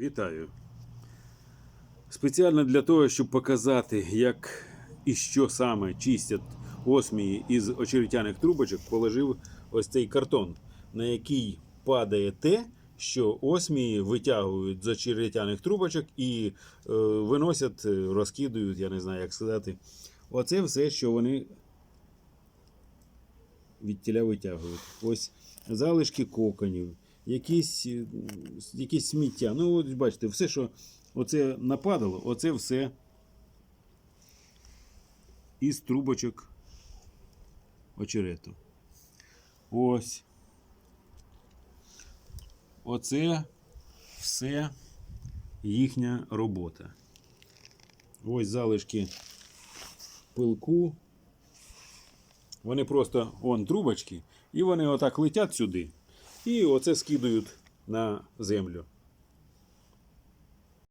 Вітаю. Спеціально для того, щоб показати, як і що саме чистять осмії із очеретяних трубочок, положив ось цей картон, на який падає те, що осмії витягують з очеретяних трубочок і е, виносять, е, розкидують, я не знаю, як сказати. Оце все, що вони від тіля витягують. Ось залишки коконів, якісь, е, якісь сміття. Ну, от бачите, все, що оце нападало, оце все із трубочок очерету. Ось. Оце все їхня робота. Ось залишки пилку. Вони просто вон трубочки, і вони отак летять сюди. І оце скидують на землю.